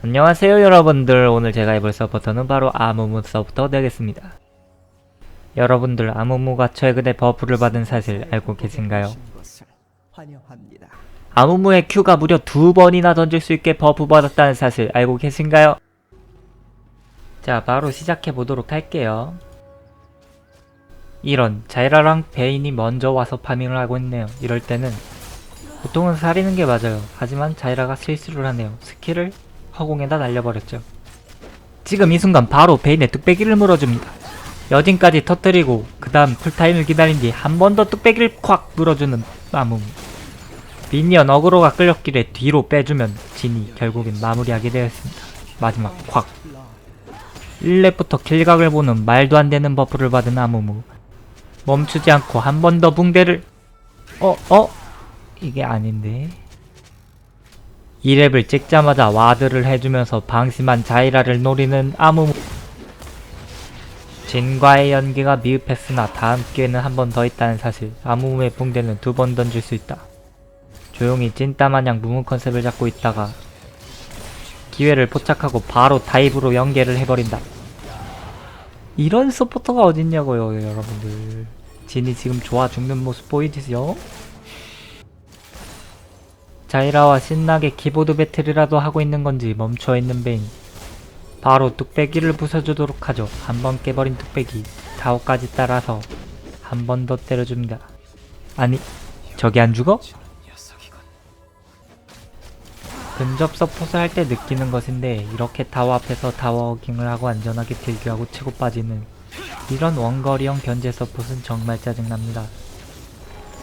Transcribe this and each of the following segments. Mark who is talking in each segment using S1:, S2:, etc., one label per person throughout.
S1: 안녕하세요 여러분들. 오늘 제가 해볼 서포터는 바로 아무무 서포터 되겠습니다. 여러분들 아무무가 최근에 버프를 받은 사실 알고 계신가요? 아무무의 Q가 무려 두 번이나 던질 수 있게 버프 받았다는 사실 알고 계신가요? 자 바로 시작해 보도록 할게요. 이런 자이라랑 베인이 먼저 와서 파밍을 하고 있네요. 이럴 때는 보통은 살리는 게 맞아요. 하지만 자이라가 실수를 하네요. 스킬을 허공에다 날려버렸죠. 지금 이 순간 바로 베인의 뚝배기를 물어줍니다. 여진까지 터뜨리고 그 다음 풀타임을 기다린 뒤 한 번 더 뚝배기를 콱 물어주는 마무무 미니언 어그로가 끌렸길래 뒤로 빼주면 진이 결국엔 마무리하게 되었습니다. 마지막 콱. 1렙부터 킬각을 보는 말도 안 되는 버프를 받은 아무무. 멈추지 않고 한 번 더 붕대를. 어? 어? 이게 아닌데 2렙을 찍자마자 와드를 해주면서 방심한 자이라를 노리는 아무무 진과의 연기가 미흡했으나 다음 기회는 한 번 더 있다는 사실 아무무의 붕대는 두 번 던질 수 있다. 조용히 찐따마냥 무무 컨셉을 잡고 있다가 기회를 포착하고 바로 다이브로 연계를 해버린다. 이런 서포터가 어딨냐고요 여러분들. 진이 지금 좋아 죽는 모습 보이지요? 자이라와 신나게 키보드 배틀이라도 하고 있는 건지 멈춰있는 베인 바로 뚝배기를 부숴주도록 하죠 한 번 깨버린 뚝배기 타워까지 따라서 한 번 더 때려줍니다 아니 저기 안 죽어? 근접 서폿을 할때 느끼는 것인데 이렇게 타워 앞에서 타워워킹을 하고 안전하게 딜교하고 치고 빠지는 이런 원거리형 견제 서폿은 정말 짜증납니다.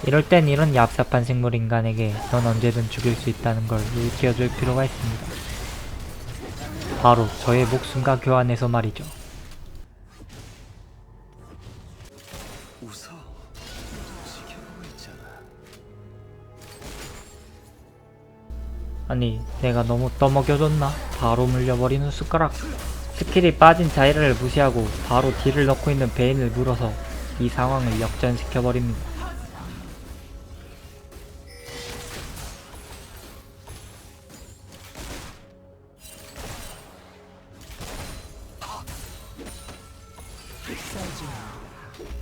S1: 이럴 땐 이런 얍삽한 생물 인간에게 넌 언제든 죽일 수 있다는 걸 일깨워줄 필요가 있습니다. 바로 저의 목숨과 교환해서 말이죠.
S2: 웃어. 지켜보고 있잖아.
S1: 아니 내가 너무 떠먹여줬나? 바로 물려버리는 숟가락 스킬이 빠진 자이라를 무시하고 바로 딜을 넣고 있는 베인을 물어서 이 상황을 역전시켜버립니다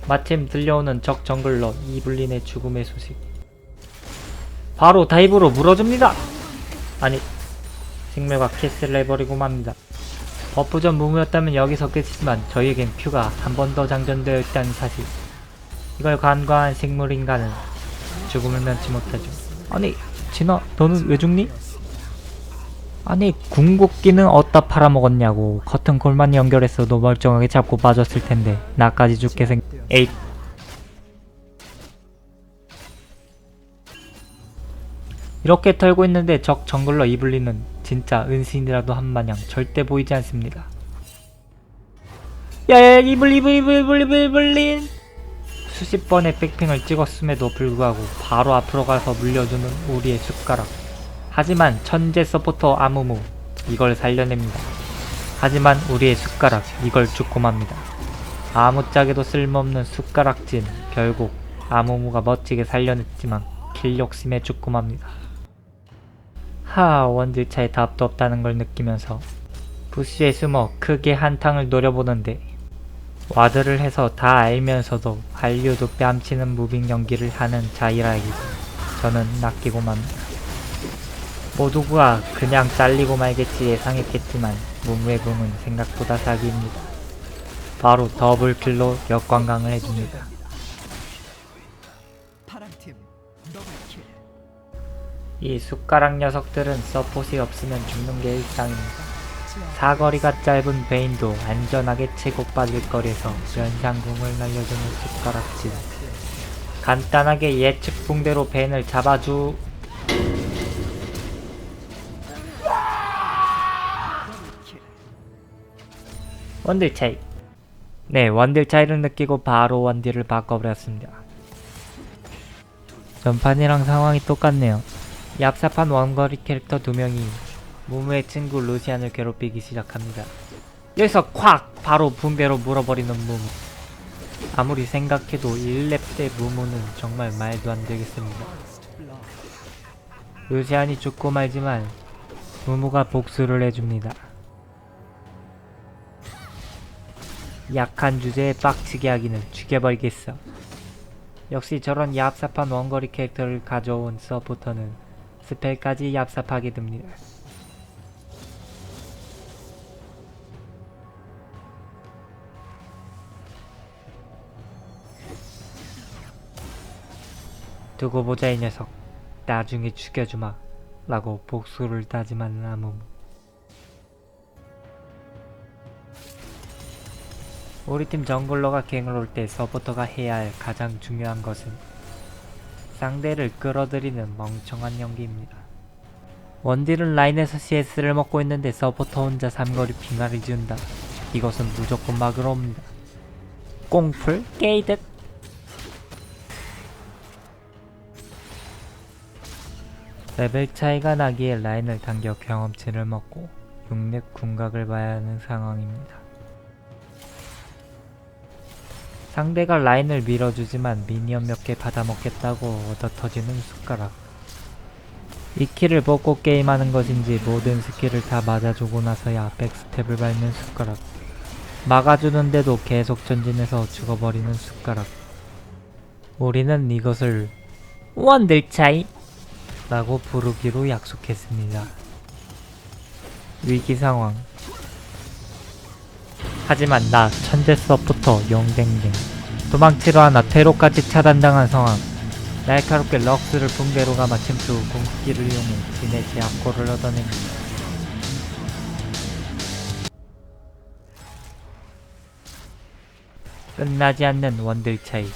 S1: 마침 들려오는 적 정글러 이블린의 죽음의 소식 바로 다이브로 물어줍니다 아니 생명과 캐스를 해버리고 맙니다. 버프전 무무였다면 여기서 끝이지만 저희에겐 큐가 한 번 더 장전되어 있다는 사실 이걸 간과한 생물인간은 죽음을 면치 못하죠. 아니 진아 너는 왜 죽니? 아니 궁극기는 어디다 팔아먹었냐고 커튼 골만 연결했어도 멀쩡하게 잡고 빠졌을 텐데 나까지 죽게 생... 에잇 이렇게 털고 있는데 적 정글러 이블린은 진짜 은신이라도 한 마냥 절대 보이지 않습니다. 야야 이블 이블 이블 이블 이블 이블린 수십 번의 백핑을 찍었음에도 불구하고 바로 앞으로 가서 물려주는 우리의 숟가락. 하지만 천재 서포터 아무무 이걸 살려냅니다. 하지만 우리의 숟가락 이걸 죽고 맙니다. 아무짝에도 쓸모없는 숟가락진 결국 아무무가 멋지게 살려냈지만 킬 욕심에 죽고 맙니다. 하 원딜차에 답도 없다는 걸 느끼면서 부시에 숨어 크게 한탕을 노려보는데 와드를 해서 다 알면서도 한류도 뺨치는 무빙 연기를 하는 자이라에게 저는 낚이고 맙니다. 모두가 그냥 잘리고 말겠지 예상했겠지만 무무의 궁은 생각보다 사기입니다. 바로 더블킬로 역관광을 해줍니다. 이 숟가락 녀석들은 서폿이 없으면 죽는 게 일상입니다. 사거리가 짧은 베인도 안전하게 치고 빠질 거리에서 연상궁을 날려주는 숟가락질. 간단하게 예측 붕대로 베인을 잡아주... 원딜 차이. 네, 원딜 차이를 느끼고 바로 원딜을 바꿔버렸습니다. 전판이랑 상황이 똑같네요. 얍삽한 원거리 캐릭터 두 명이 무무의 친구 루시안을 괴롭히기 시작합니다. 여기서 콱! 바로 붕대로 물어버리는 무무. 아무리 생각해도 1렙 때 무무는 정말 말도 안 되겠습니다. 루시안이 죽고 말지만 무무가 복수를 해줍니다. 약한 주제에 빡치게 하기는 죽여버리겠어. 역시 저런 얍삽한 원거리 캐릭터를 가져온 서포터는 스펠까지 얍삽하게 됩니다. 두고 보자 이 녀석 나중에 죽여주마 라고 복수를 다짐하는 아무 우리 팀 정글러가 갱을 올 때 서포터가 해야 할 가장 중요한 것은 상대를 끌어들이는 멍청한 연기입니다. 원딜은 라인에서 CS를 먹고 있는데 서포터 혼자 삼거리 빙하를 지운다. 이것은 무조건 막으러 옵니다. 꽁풀 게이득 레벨 차이가 나기에 라인을 당겨 경험치를 먹고 6렙 궁각을 봐야 하는 상황입니다. 상대가 라인을 밀어주지만 미니언 몇 개 받아먹겠다고 얻어 터지는 숟가락. 이 키를 뽑고 게임하는 것인지 모든 스킬을 다 맞아주고 나서야 백스텝을 밟는 숟가락. 막아주는데도 계속 전진해서 죽어버리는 숟가락. 우리는 이것을 원들 차이 라고 부르기로 약속했습니다. 위기 상황. 하지만 나 천재 서부터 용댕댕 도망치러 하나 퇴로까지 차단당한 상황. 날카롭게 럭스를 붕대로 감아 침투 공기를 이용해 진의 제압골을 얻어냅니다. 끝나지 않는 원들 차이.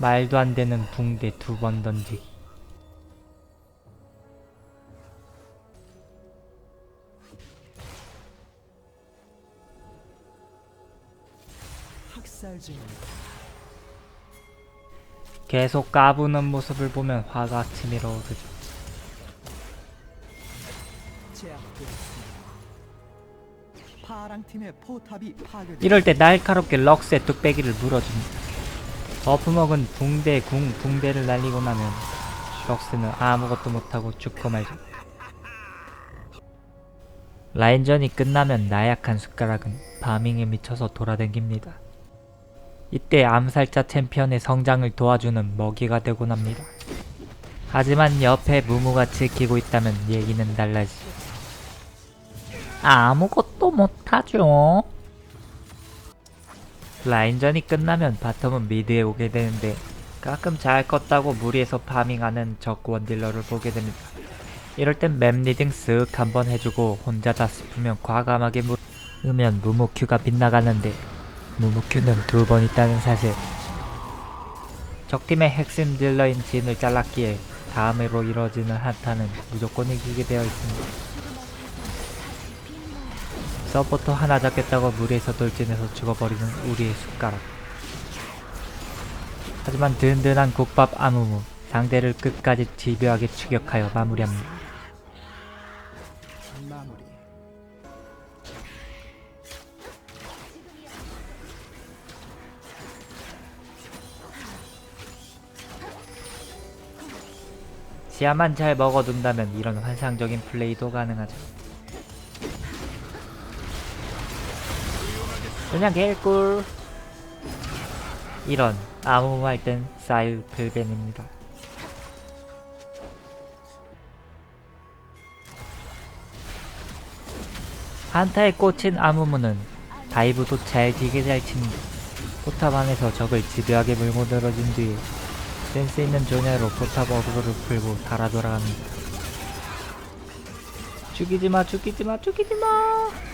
S1: 말도 안 되는 붕대 두 번 던지기. 계속 까부는 모습을 보면 화가 치밀어 오르죠. 이럴 때 날카롭게 럭스의 뚝배기를 물어줍니다. 버프먹은 붕대, 궁, 붕대를 날리고 나면 럭스는 아무것도 못하고 죽고 말죠. 라인전이 끝나면 나약한 숟가락은 파밍에 미쳐서 돌아댕깁니다. 이때 암살자 챔피언의 성장을 도와주는 먹이가 되곤 합니다. 하지만 옆에 무무가 지키고 있다면 얘기는 달라지죠. 아무것도 못하죠. 라인전이 끝나면 바텀은 미드에 오게 되는데 가끔 잘 컸다고 무리해서 파밍하는 적 원 딜러를 보게 됩니다. 이럴 땐 맵 리딩 쓱 한번 해주고 혼자다 싶으면 과감하게 물으면 무무큐가 빗나가는데 무무큐는 두 번 있다는 사실 적팀의 핵심 딜러인 진을 잘랐기에 다음으로 이뤄지는 한타는 무조건 이기게 되어 있습니다. 서포터 하나 잡겠다고 무리해서 돌진해서 죽어버리는 우리의 숟가락. 하지만 든든한 국밥 아무무 상대를 끝까지 집요하게 추격하여 마무리합니다.
S2: 마무리.
S1: 시야만 잘 먹어둔다면 이런 환상적인 플레이도 가능하죠. 그냥 개꿀. 이런 아무 말땐 사일 필벤입니다. 한타에 꽂힌 아무무는 다이브도 잘 되게 잘 칩니다. 포탑 안에서 적을 집요하게 물고 늘어진 뒤에 센스 있는 조냐로 포탑 어그로를 풀고 달아 돌아갑니다. 죽이지마 죽이지마 죽이지마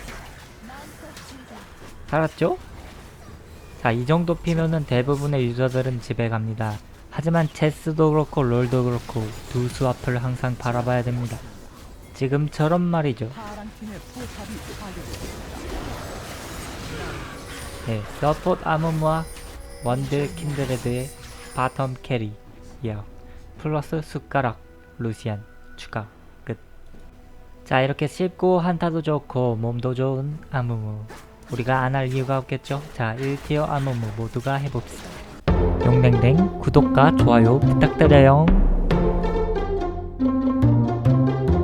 S1: 살았죠? 자, 이 정도 피면은 대부분의 유저들은 집에 갑니다. 하지만 체스도 그렇고 롤도 그렇고 두 수 앞을 항상 바라봐야 됩니다. 지금처럼 말이죠. 네, 서폿 아무무와 원딜 킨드레드의 바텀 캐리 야 플러스 숟가락 루시안 추가 끝 자 이렇게 쉽고 한타도 좋고 몸도 좋은 아무무 우리가 안 할 이유가 없겠죠? 자 1티어 아무무 모두가 해봅시다. 용댕댕 구독과 좋아요 부탁드려요